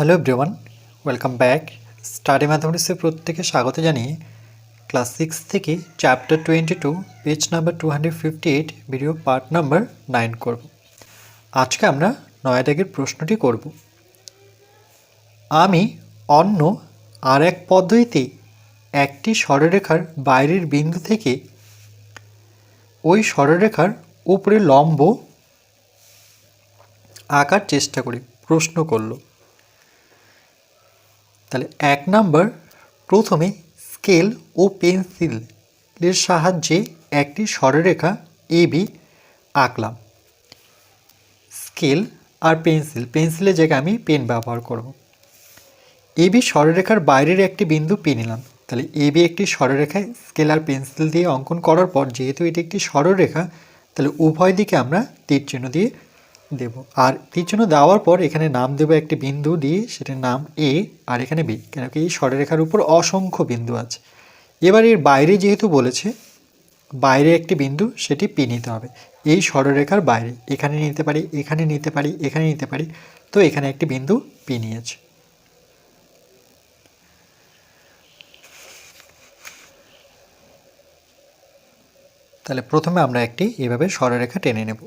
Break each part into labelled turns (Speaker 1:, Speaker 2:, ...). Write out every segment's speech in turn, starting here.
Speaker 1: Hello everyone welcome back study ম্যাথামেটিক্সের প্রত্যেকে স্বাগত জানিয়ে ক্লাস সিক্স থেকে chapter twenty two page number two hundred fifty eight video part number nine করব। আজকে আমরা নয় দাগের প্রশ্নটি করব। আমি অন্য আর এক পদ্ধতিতে একটি সরলরেখার বাইরের বিন্দু থেকে ওই সরলরেখার উপরে লম্ব আঁকার চেষ্টা করি। প্রশ্ন করল তাহলে এক নাম্বার, প্রথমে স্কেল ও পেন্সিলের সাহায্যে একটি সরলরেখা এ, বি আঁকলাম। স্কেল আর পেন্সিল, পেন্সিলের জায়গায় আমি পেন ব্যবহার করব। এ, বি বাইরের একটি বিন্দু পে নিলাম। তাহলে এ, বি একটি সরলরেখায় স্কেল আর পেন্সিল দিয়ে অঙ্কন করার পর, যেহেতু এটি একটি সরলরেখা, তাহলে উভয় দিকে আমরা তীর চিহ্ন দিয়ে দেব। আর চিহ্ন দেওয়ার পর এখানে নাম দেব একটি বিন্দু দিয়ে, সেটার নাম এ আর এখানে বি কেন কি এই সরলরেখার উপর অসংখ্য বিন্দু আছে। এবার এর বাইরে যেহেতু বলেছে, বাইরে একটি বিন্দু, সেটি পি নিতে হবে। এই সরলরেখার বাইরে, এখানে নিতে পারি, এখানে নিতে পারি, এখানে নিতে পারি, তো এখানে একটি বিন্দু পি নিয়েছে। তাহলে প্রথমে আমরা একটি এভাবে সরলরেখা টেনে নেব।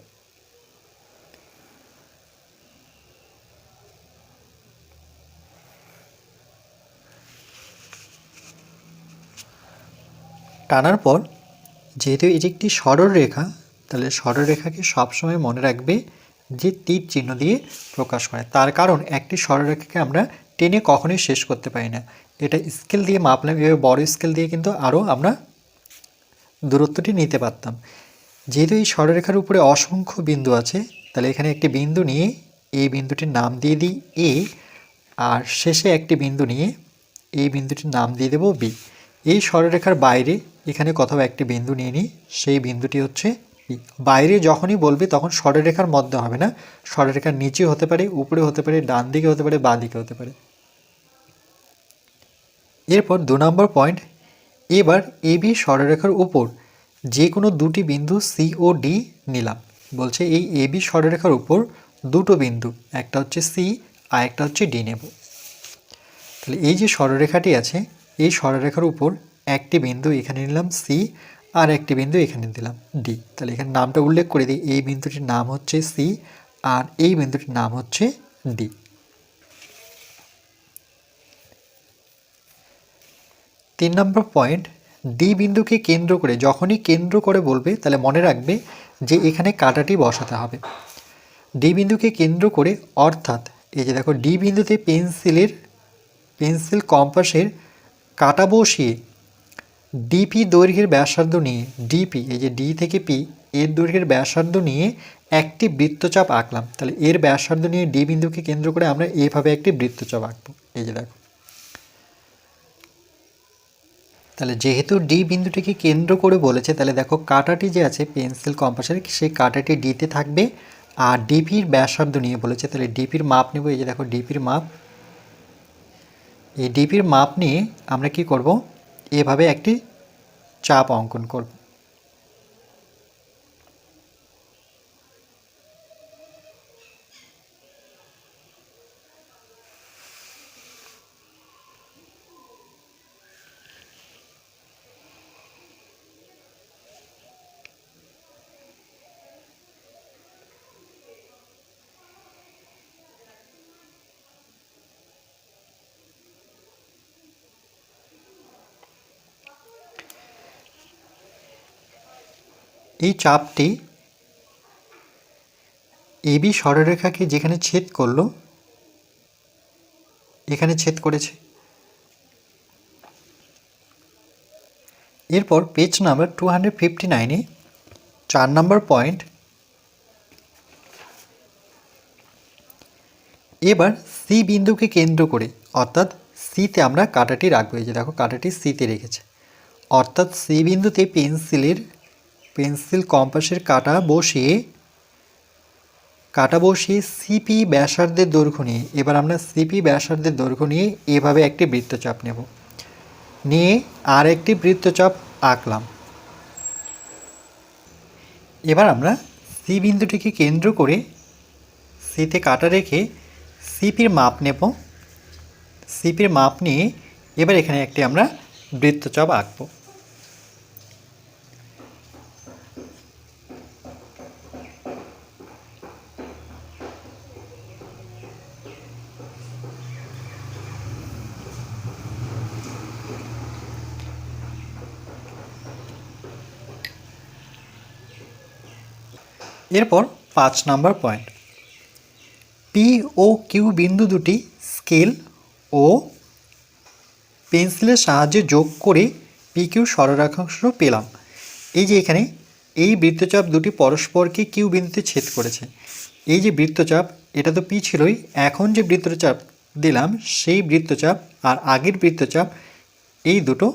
Speaker 1: টানার পর, যেহেতু এটি একটি সরল রেখা, তাহলে সরল রেখাকে সবসময় মনে রাখবে যে তীর চিহ্ন দিয়ে প্রকাশ করে। তার কারণ, একটি সরলরেখাকে আমরা টেনে কখনোই শেষ করতে পারি না। এটা স্কেল দিয়ে মাপলাম, এভাবে বড় স্কেল দিয়ে কিন্তু আরও আমরা দূরত্বটি নিতে পারতাম। যেহেতু এই সরলরেখার উপরে অসংখ্য বিন্দু আছে, তাহলে এখানে একটি বিন্দু নিয়ে, এই বিন্দুটির নাম দিয়ে দিই এ আর শেষে একটি বিন্দু নিয়ে, এই বিন্দুটির নাম দিয়ে দেবো বি এই সরলরেখার বাইরে এখানে কোথাও একটি বিন্দু নিয়ে নিই, সেই বিন্দুটি হচ্ছে বাইরে যখনই বলবে তখন সরলরেখার মধ্যে হবে না। সরলরেখার নিচে হতে পারে, উপরে হতে পারে, ডান দিকে হতে পারে, বাঁ দিকে হতে পারে। এরপর দু নম্বর পয়েন্ট, এবার এ, বি সরলরেখার উপর যে কোনো দুটি বিন্দু সি ও ডি নিলাম। বলছে এই এ, বি সরলরেখার উপর দুটো বিন্দু, একটা হচ্ছে সি আর একটা হচ্ছে ডি নেব। তাহলে এই যে সরলরেখাটি আছে, এই সরলরেখার উপর একটি বিন্দু এখানে নিলাম সি আর একটি বিন্দু এখানে দিলাম ডি তাহলে এখানে নামটা উল্লেখ করে দিই, এই বিন্দুটির নাম হচ্ছে সি আর এই বিন্দুটির নাম হচ্ছে ডি তিন নম্বর পয়েন্ট ডি বিন্দুকে কেন্দ্র করে, যখনই কেন্দ্র করে বলবে, তাহলে মনে রাখবে যে এখানে কাটাটি বসাতে হবে। ডি বিন্দুকে কেন্দ্র করে, অর্থাৎ এই যে দেখো ডি বিন্দুতে পেন্সিলের, পেন্সিল কম্পাসের কাটা বসিয়ে ডিপি দৈর্ঘ্যের ব্যাসার্ধ নিয়ে ডিপি এই যে ডি থেকে পি এর দৈর্ঘ্যের ব্যাসার্ধ নিয়ে একটি বৃত্তচাপ আঁকলাম। তাহলে এর ব্যাসার্ধ নিয়ে ডি বিন্দুকে কেন্দ্র করে আমরা এভাবে একটি বৃত্তচাপ আঁকবো। এই যে দেখো। তাহলে যেহেতু ডি বিন্দুটিকে কেন্দ্র করে বলেছে, তাহলে দেখো কাটাটি যে আছে পেন্সিল কম্পাসের, সেই কাটাটি ডিতে থাকবে আর ডিপির ব্যাসার্ধ নিয়ে বলেছে। তাহলে ডিপির মাপ নেব, এই যে দেখো ডিপির মাপ। এই ডিপির মাপ নিয়ে আমরা কি করব? এভাবে একটি চাপ অঙ্কন করব। এই চাপটি এবি সরলরেখাকে যেখানে ছেদ করল, এখানে ছেদ করেছে। এরপর page number two hundred fifty নাইনে চার নম্বর পয়েন্ট এবার সি বিন্দুকে কেন্দ্র করে, অর্থাৎ সিতে আমরা কাটাটি রাখব, এই যে দেখো, কাটাটি সিতে রেখেছে। অর্থাৎ সি বিন্দুতে পেন্সিলের পেন্সিল কম্পাসের কাটা বসিয়ে কাটা বসিয়ে সিপি ব্যাসার্ধের দৈর্ঘ্য নিয়ে, এবার আমরা সিপি ব্যাসার্ধের দৈর্ঘ্য নিয়ে এভাবে একটি বৃত্তচাপ নেব। নিয়ে আর একটি বৃত্তচাপ আঁকলাম। এবার আমরা সি বিন্দুটিকে কেন্দ্র করে সিতে কাটা রেখে সিপির মাপ নেব। সিপির মাপ নিয়ে এবার এখানে একটি আমরা বৃত্তচাপ আঁকবো। এরপর পাঁচ নাম্বার পয়েন্ট। পি ও কিউ বিন্দু দুটি স্কেল ও পেন্সিলের সাহায্যে যোগ করে পি কিউ সরলরেখাংশ পেলাম। এই যে এখানে এই বৃত্তচাপ দুটি পরস্পরকে কিউ বিন্দুতে ছেদ করেছে। এই যে বৃত্তচাপ, এটা তো পি ছিলই। এখন যে বৃত্তচাপ দিলাম, সেই বৃত্তচাপ আর আগের বৃত্তচাপ, এই দুটো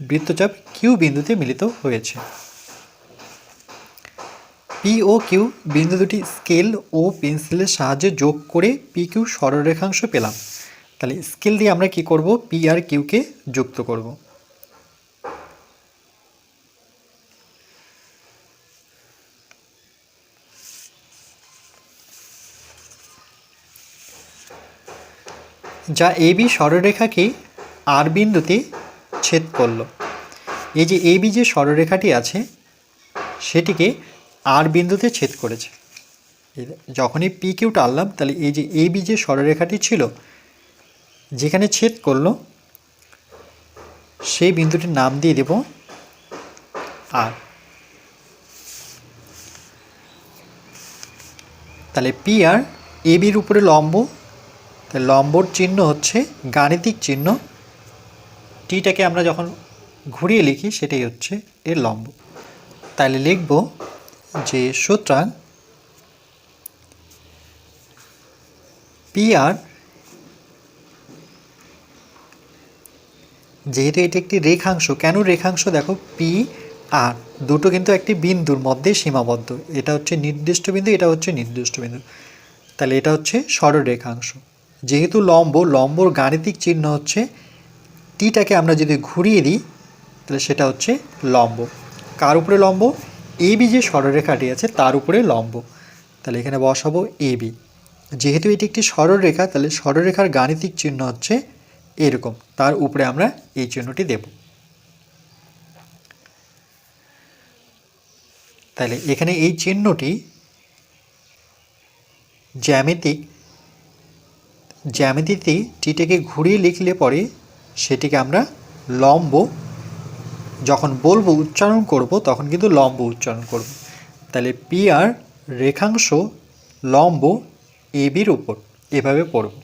Speaker 1: বৃত্তচাপ কিউ বিন্দুতে মিলিত হয়েছে। পি ও কিউ বিন্দু দুটি স্কেল ও পেন্সিলের সাহায্যে যোগ করে পি কিউ সরলরেখাংশ পেলাম। তাহলে স্কেল দিয়ে আমরা কি করব? পি আর কিউকে যুক্ত করব। যা এ বি সরলরেখাকে আর বিন্দুতে ছেদ করল। এই যে এ বি যে সরলরেখাটি আছে, সেটিকে আর বিন্দুতে ছেদ করেছে। যখনই পি কিউ টানলাম, তাহলে এই যে এ বি যে সরলরেখাটি ছিল, যেখানে ছেদ করল, সেই বিন্দুটির নাম দিয়ে দেব আর তাহলে পি আর এ বির উপরে লম্ব, তাহলে লম্বর চিহ্ন হচ্ছে গাণিতিক চিহ্ন। টিটাকে আমরা যখন ঘুরিয়ে লিখি, সেটাই হচ্ছে এর লম্ব। তাহলে লিখব যে সুতরাং পি আর যেহেতু এটি একটি রেখাংশ, কেন রেখাংশ? দেখো পি আর দুটো কিন্তু একটি বিন্দুর মধ্যে সীমাবদ্ধ। এটা হচ্ছে নির্দিষ্ট বিন্দু, এটা হচ্ছে নির্দিষ্ট বিন্দু। তাহলে এটা হচ্ছে সরলরেখাংশ। যেহেতু লম্ব, লম্বর গাণিতিক চিহ্ন হচ্ছে টিটাকে আমরা যদি ঘুরিয়ে দিই, তাহলে সেটা হচ্ছে লম্ব। কার উপরে লম্ব? এ বি যে সরলরেখাটি আছে, তার উপরে লম্ব। তাহলে এখানে বসাবো এ বি। যেহেতু এটি একটি সরলরেখা তাহলে সরলরেখার গাণিতিক চিহ্ন হচ্ছে এরকম। তার উপরে আমরা এই চিহ্নটি দেব। তাহলে এখানে এই চিহ্নটি জ্যামিতিক, জ্যামিতিতে টিটাকে ঘুরিয়ে লিখলে পরে সেটিকে আমরা লম্ব যখন বলব উচ্চারণ করব, তখন কিন্তু লম্ব উচ্চারণ করব। তাহলে পি আর রেখাংশ লম্ব এ বির উপর এভাবে পড়ব।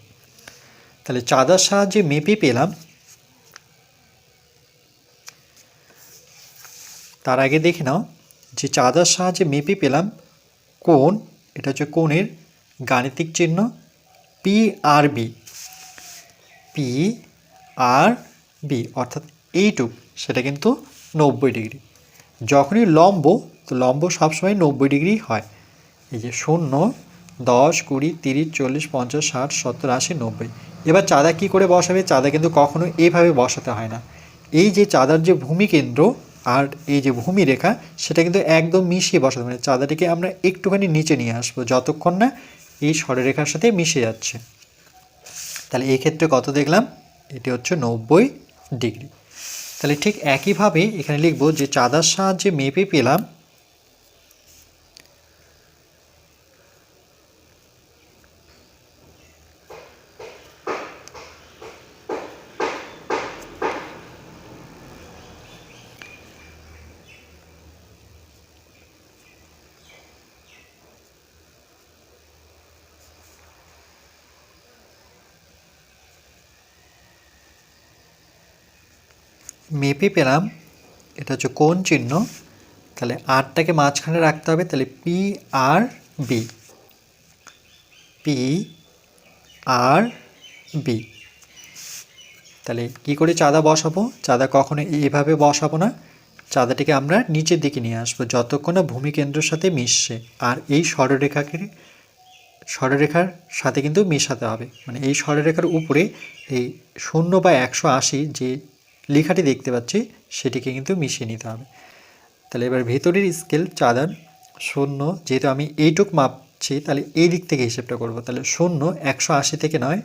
Speaker 1: তাহলে চাঁদার সাহায্যে মেপে পেলাম। তার আগে দেখে নাও যে চাঁদার সাহায্যে মেপে পেলাম কোণ, এটা হচ্ছে কোণের গাণিতিক চিহ্ন P R B P R B অর্থাৎ এইটুক সেটা কিন্তু নব্বই ডিগ্রি। যখনই লম্ব, তো লম্ব সবসময় নব্বই ডিগ্রি হয়। এই যে শূন্য, দশ, কুড়ি, তিরিশ, চল্লিশ, পঞ্চাশ, ষাট, সত্তর, আশি, নব্বই। এবার চাঁদা কি করে বসাবে? চাঁদা কিন্তু কখনো এইভাবে বসাতে হয় না। এই যে চাঁদার যে ভূমি কেন্দ্র আর এই যে ভূমি রেখা সেটা কিন্তু একদম মিশিয়ে বসাতে মানে চাঁদাটিকে আমরা একটুখানি নিচে নিয়ে আসব, যতক্ষণ না এই সরলরেখার সাথে মিশে যাচ্ছে। তাহলে এই ক্ষেত্রে কত দেখলাম? এটি হচ্ছে নব্বই ডিগ্রি। তাহলে ঠিক একইভাবে এখানে লিখব যে চাঁদার সাহায্যে মেপে পেলাম মেপে পেলাম, এটা হচ্ছে কোন চিহ্ন, তাহলে আরটাকে মাঝখানে রাখতে হবে, তাহলে P R B P R B তাহলে কি করে চাঁদা বসাবো? চাঁদা কখনো এইভাবে বসাবো না, চাঁদাটিকে আমরা নিচের দিকে নিয়ে আসব, যতক্ষণ না ভূমিকেন্দ্রের সাথে মিশছে, আর এই সরলরেখাকে, সরলরেখার সাথে কিন্তু মেশাতে হবে মানে এই সরলরেখার উপরে এই শূন্য বা একশো আশি যে লেখাটি দেখতে পাচ্ছি, সেটিকে কিন্তু মিশিয়ে নিতে হবে। তাহলে এবার ভেতরের স্কেল চাঁদার শূন্য, যেহেতু আমি এইটুক মাপছি, তাহলে এই দিক থেকে হিসেবটা করব। তাহলে শূন্য একশো আশি থেকে নয়,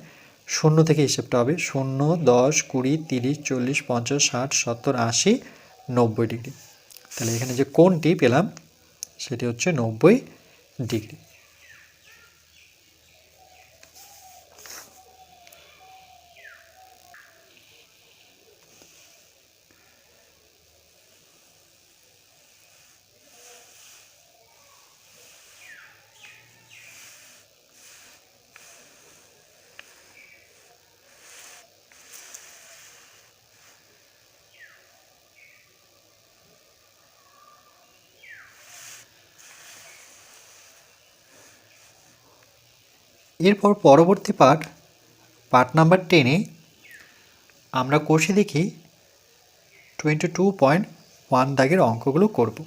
Speaker 1: শূন্য থেকে হিসেবটা হবে শূন্য, দশ, কুড়ি, তিরিশ, চল্লিশ, পঞ্চাশ, ষাট, সত্তর, আশি, নব্বই ডিগ্রি। তাহলে এখানে যে কোনটি পেলাম, সেটি হচ্ছে নব্বই ডিগ্রি। এরপর পরবর্তী পাঠ পার্ট নাম্বার টেনে আমরা কষে দেখি টোয়েন্টি টু পয়েন্ট ওয়ান দাগের অঙ্কগুলো করব।